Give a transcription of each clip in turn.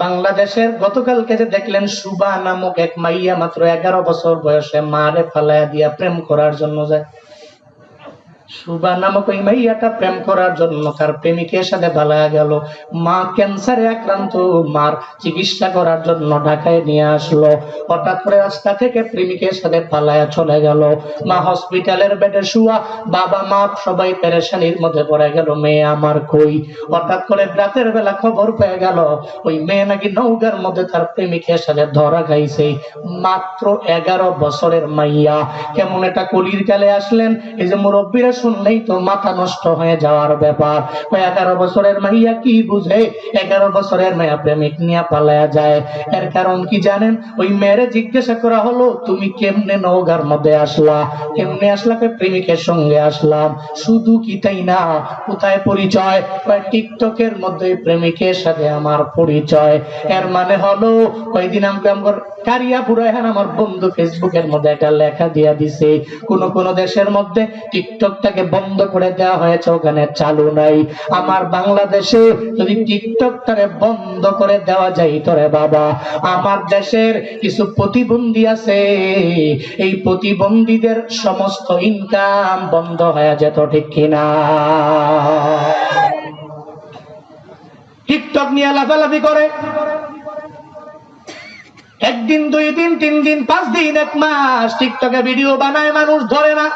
বাংলাদেশের গতকালকে যে দেখলেন সুবা নামক এক মাইয়া মাত্র এগারো বছর বয়সে মারে ফালাইয়া দিয়া প্রেম করার জন্য যায়। সুবা নামক ওই মাইয়াটা প্রেম করার জন্য তার প্রেমিকের সাথে পালায়া গেল। মা ক্যান্সারে আক্রান্ত, মার চিকিৎসা করার জন্য ঢাকায় নিয়ে আসলো। হঠাৎ করে রাস্তা থেকে প্রেমিকের সাথে পালায়া চলে গেল। মা হসপিটালের বেডে শুয়া, বাবা, মা সবাই পেরেশানির মধ্যে পড়ে গেল, মেয়ে আমার কই? হঠাৎ করে রাতের বেলা খবর পেয়ে গেল, ওই মেয়ে নাকি নৌকার মধ্যে তার প্রেমিকের সাথে ধরা খাইছে। মাত্র এগারো বছরের মাইয়া। কেমন এটা কলির কালে আসলেন। এই যে মুরব্বীরা শুনলেই তো মাথা নষ্ট হয়ে যাওয়ার ব্যাপার। ওই এগারো বছরের মাইয়া কি বুঝে? এগারো বছরের মেয়া প্রেমিক নিয়ে পালায়া যায়। এর কারণ কি জানেন? ওই মেয়েরে জিজ্ঞাসা করা হলো, তুমি কেমনে নৌকার মধ্যে আসলা? কেমনে আসলা? প্রেমিকের সঙ্গে আসলাম। শুধু কি তাই না? কোথায় পরিচয়? টিকটকের মধ্যে প্রেমিকের সাথে আমার পরিচয়। এর মানে হলো, কয়দিন আমাকে আমার কারিয়া পুরাইহান আমার বন্ধু ফেসবুকের মধ্যে একটা লেখা দিয়া দিছে। কোন কোন দেশের মধ্যে টিকটকটাকে বন্ধ করে দেওয়া হয়েছে, ওখানে চালু নাই। আমার বাংলাদেশে যদি টিকটকটাকে বন্ধ করে দেওয়া যায়, তোরে বাবা। আমার দেশের কিছু প্রতিবন্ধী আছে, এই প্রতিবন্ধীদের সমস্ত ইনকাম বন্ধ হয়ে যেত, ঠিক কিনা? টিকটক নিয়ে লাফালাফি করে। একদিন, দুই দিন, তিন দিন, পাঁচ দিন, এক মাস টিকটকে ভিডিও বানায়, মানুষ ধরে না।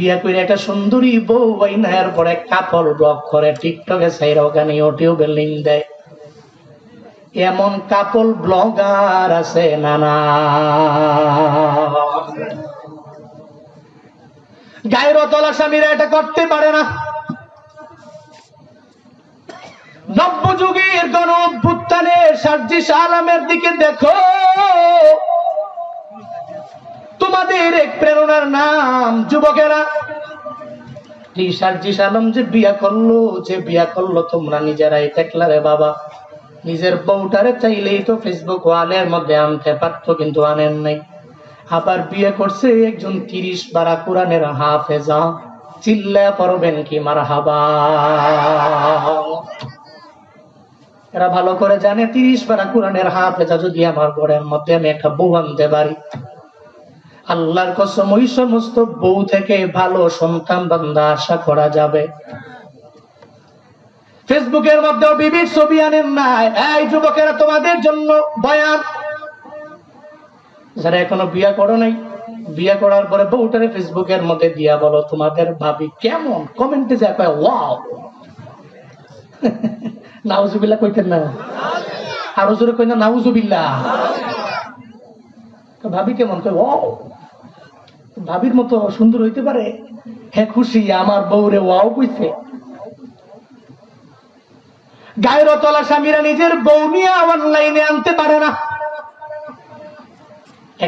বিয়া করে একটা সুন্দরী বউ বাইনার পরে কাপড় ব্লক করে টিকটকে সাইরা ওখানে ইউটিউবে লিঙ্ক দেয়। এমন কাপল ব্লগার আছে নানা। গায়ের তলা স্বামীরা এটা করতে পারে না। নব্যযুগের গণ অভ্যুত্থানের সার্জিস আলামের দিকে দেখো। তোমাদের এক প্রেরণার নাম, যুবকেরা। সার্জিস আলম যে বিয়া করল, যে বিয়া করল, তোমরা নিজেরাই দেখলা রে বাবা। নিজের বউটারে চাইলেই তো ফেসবুক ওয়ালের মধ্যে আনতে পারতো, কিন্তু আনেন নাই। আবার বিয়ে করছে একজন তিরিশ বারা কোরআনের হাফেজা। চিল্লা পড়বেন কি মার এরা ভালো করে জানে, তিরিশ পারা কোরআনের হাফেজা যদি আমার ঘরের মধ্যে আমি একটা বউ আনতে পারি। আল্লাহর কসম, ওই সমস্ত বউ থেকে ভালো সন্তান বান্দা আশা করা যাবে। ফেসবুকের মধ্যেও বিবির ছবি আনেন না। এই যুবকেরা তোমাদের জন্য বয়ান। যারা এখনও বিয়া করো নাই, বিয়া করার পরে বউটারে ফেসবুকের মধ্যে দিয়া বলো, তোমাদের ভাবি কেমন? কমেন্টে যা কয়, ওয়াও। নাউজুবিল্লাহ কইতেন না। আরও জোরে কই না নাউজুবিল্লাহ। তো ভাবি কেমন কয় ও ভাবির মতো সুন্দর হইতে পারে? হ্যাঁ খুশি, আমার বউরে ওয়াও কইছে। গায়ের তলা স্বামীরা নিজের বৌ নিয়ে অনলাইনে আনতে পারে না।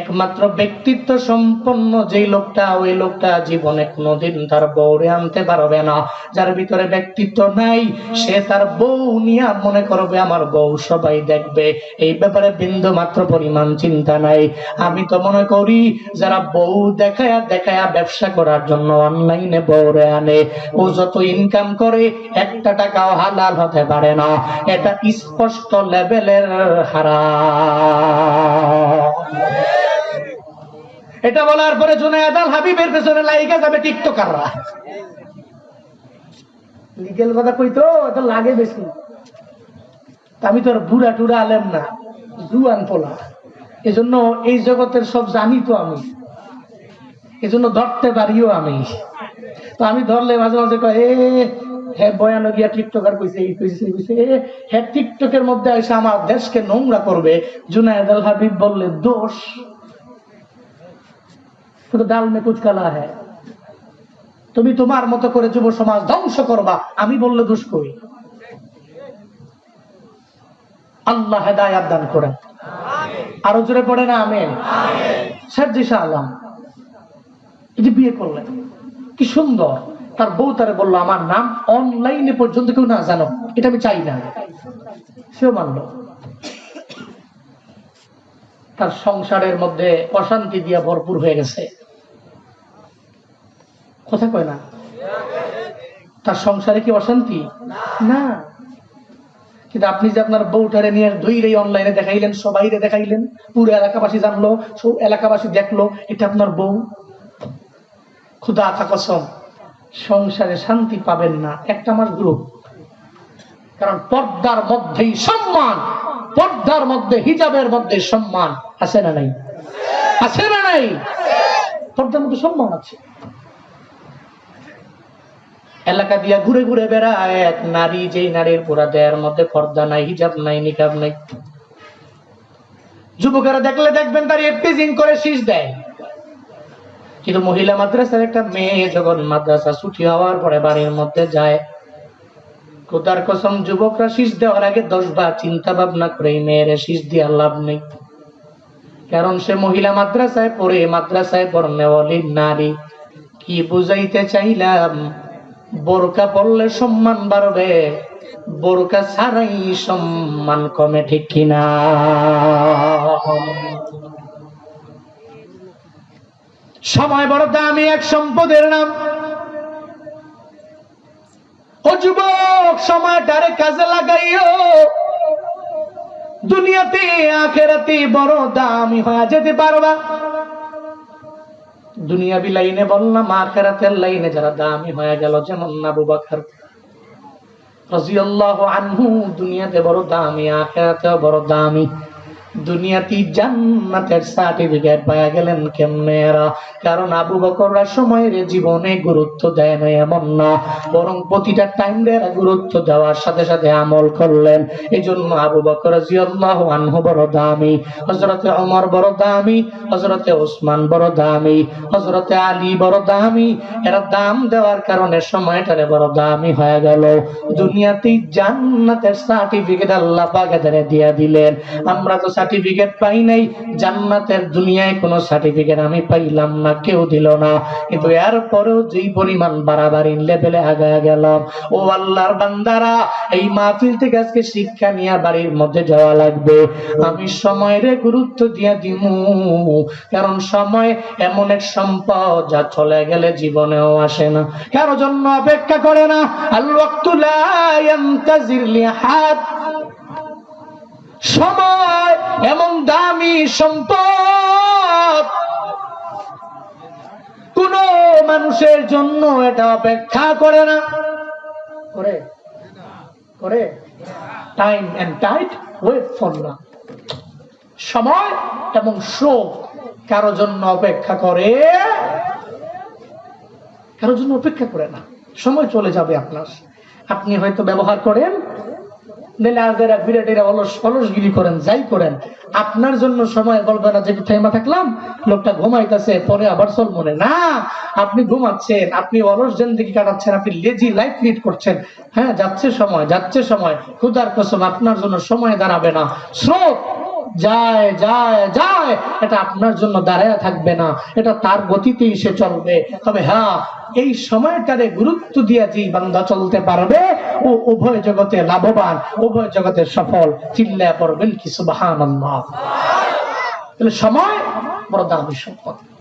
একমাত্র ব্যক্তিত্ব সম্পন্ন যে লোকটা, ওই লোকটা জীবনে কোনোদিন তার বউরে আনতে পারবে না। যার ভিতরে ব্যক্তিত্ব নাই, সে তার বউ নিয়ে মনে করবে, আমার বউ সবাই দেখবে। এই ব্যাপারে বিন্দু মাত্র পরিমাণ চিন্তা নাই। আমি তো মনে করি, যারা বউ দেখায়া দেখায়া ব্যবসা করার জন্য অনলাইনে বউরে আনে, ও যত ইনকাম করে, একটা টাকাও হালাল হতে পারে না। এটা স্পষ্ট লেভেলের হারা এটা বলার পরে জুনায়দ আল হাবিবের পেছনে লাইগা যাবে টিকটকাররা। লিগেল কথা কইতো এটা লাগে বেশি। আমি তো আর বুড়া টুরা আলেম না, জুয়ান পোলা। এজন্য এই জগতের সব জানি তো আমি। এজন্য ধরতে পারিও আমি। তো আমি ধরলে মাঝে মাঝে কয়, এ হ্যাঁ বয়ানো গিয়া টিকটকার কইছে, এই কইছে কইছে। হ্যাঁ টিকটকের মধ্যে এসে আমার দেশকে নোংরা করবে। জুনায়দ আল হাবিব বললে, দোষ। শুধু ডাল মে কুচ কালা হ্যাঁ তুমি তোমার মতো করে যুব সমাজ ধ্বংস করবা, আমি বললে দোষ করি আল্লাহ হেদায়াত দান করেন। আরও জোরে পড়ে না, আমেন? সার্জি শাহ আলম এই যে বিয়ে করলেন। কি সুন্দর। তার বউ তারে বলল, আমার নাম অনলাইনে পর্যন্ত কেউ না জানো, এটা আমি চাই না। সেও মানলো। তার সংসারের মধ্যে অশান্তি দিয়া ভরপুর হয়ে গেছে। কথা কয় না? তার সংসারে কি অশান্তি? না। কিন্তু আপনি যে আপনার বউটারে নিয়ে ধৈরে অনলাইনে দেখাইলেন, সবাইরে দেখাইলেন, পুরো এলাকাবাসী জানলো, সব এলাকাবাসী দেখল, এটা আপনার বউ? খুদা আকা কসম, সংসারে শান্তি পাবেন না। একটা মাস গ্রুপ কারণ পর্দার মধ্যেই সম্মান। পর্দার মধ্যে, হিজাবের মধ্যে সম্মান আছে না নাই? আছে না নাই? পর্দার মধ্যে সম্মান আছে। এলাকা দিয়া ঘুরে ঘুরে বেড়ায় এক নারী, যেই নারীর পুরা দেহের মধ্যে পর্দা নাই, হিজাব নাই, নিকাব নাই। যুবকেরা দেখলে দেখবেন তার এফটিজিং করে শীষ দেয়। কিন্তু মহিলা মাদ্রাসার একটা মেয়ে যখন মাদ্রাসা ছুটি হওয়ার পরে বাড়ির মধ্যে যায় কোথার কসম, যুবকরা শীষ দেওয়ার আগে দশ বার চিন্তা ভাবনা করে, এই মেয়ের শীষ দিয়ে লাভ নেই। কারণ সে মহিলা মাদ্রাসায় পড়ে, মাদ্রাসায় পড়নেওয়ালি নারী। কি বুঝাইতে চাইলাম? বোরকা পড়লে সম্মান বাড়বে, বোরকা ছাড়াই সম্মান কমে ঠিক কিনা? সময় বড় দামি এক সম্পদের নাম। ও কাজে লাগাইও। দুনিয়াতে, আখেরাতে বড় দামি যেতে পারবা। দুনিয়াবি লাইনে বললাম আখেরাতের লাইনে যারা দামি হয়ে গেল, যেমন আবু বকর রাদিয়াল্লাহু আনহু, দুনিয়াতে বড় দামি বড় দামি। দুনিয়াতে জান্নাতের সার্টিফিকেট পাওয়া গেলেন কেমনে এরা? কারণ আবু বকররা সময়ের জীবনে গুরুত্ব দেয় না, এমন না। বরং প্রতিটা টাইম এরা গুরুত্ব দেওয়ার সাথে সাথে আমল করলেন। এই জন্য আবু বকর জিয়াল্লাহ আনহু বড় দামি হজরতে ওমর বড় দামি হজরতে ওসমান বড় দামি হজরতে আলী বড় দামি। এরা দাম দেওয়ার কারণে সময়টারে বড় দামি হয়ে গেল। দুনিয়াতে জান্নাতের সার্টিফিকেট আল্লাহ পাক দিয়া দিলেন। আমরা তো সার্টিফিকেট পাই নাই। জান্নাতের দুনিয়ায় কোনো সার্টিফিকেট আমি পাইলাম না, কেউ দিল না। কিন্তু এরপরেও যেই পরিমাণ বাড়াবাড়ি লেভেলে আগায় গেলাম, ও আল্লাহর বান্দারা, এই মাহফিল থেকে আজকে শিক্ষা নিয়ে বাড়ির মধ্যে যাওয়া লাগবে। আমি সময়ের গুরুত্ব দিয়ে দিমু, কারণ সময় এমন এক সম্পদ যা চলে গেলে জীবনেও আসে না। কারও জন্য অপেক্ষা করে না? আল ওয়াক্তু লা ইয়ান্তাজির লিহাদ। সময় দামি সম্পদ। কোন মানুষের জন্য এটা অপেক্ষা করে না। করে? করে? Time and tide wait for না। সময় এবং শ্রম কারও জন্য অপেক্ষা করে, কারও জন্য অপেক্ষা করে না। সময় চলে যাবে আপনার। আপনি হয়তো ব্যবহার করেন আপনার জন্য সময় বলবে না যে টাইমা থাকলাম, লোকটা ঘুমাইতেছে, পরে আবার চল মনে। না, আপনি ঘুমাচ্ছেন, আপনি অলস জেন্দিকে কাটাচ্ছেন, আপনি লেজি লাইফ লিড করছেন। হ্যাঁ যাচ্ছে সময় যাচ্ছে সময়। ক্ষুদার কসম, আপনার জন্য সময় দাঁড়াবে না। স্রোত! যায় যায় যায়। এটা আপনার জন্য দাঁড়ায় থাকবে না। এটা তার গতিতেই সে চলবে। তবে হ্যাঁ এই সময়টারে গুরুত্ব দিয়ে যে বান্দা চলতে পারবে, ও উভয় জগতে লাভবান, উভয় জগতে সফল। চিল্লায় পড়বেন কি? সুবাহান সময় বড় দামি সম্পদ।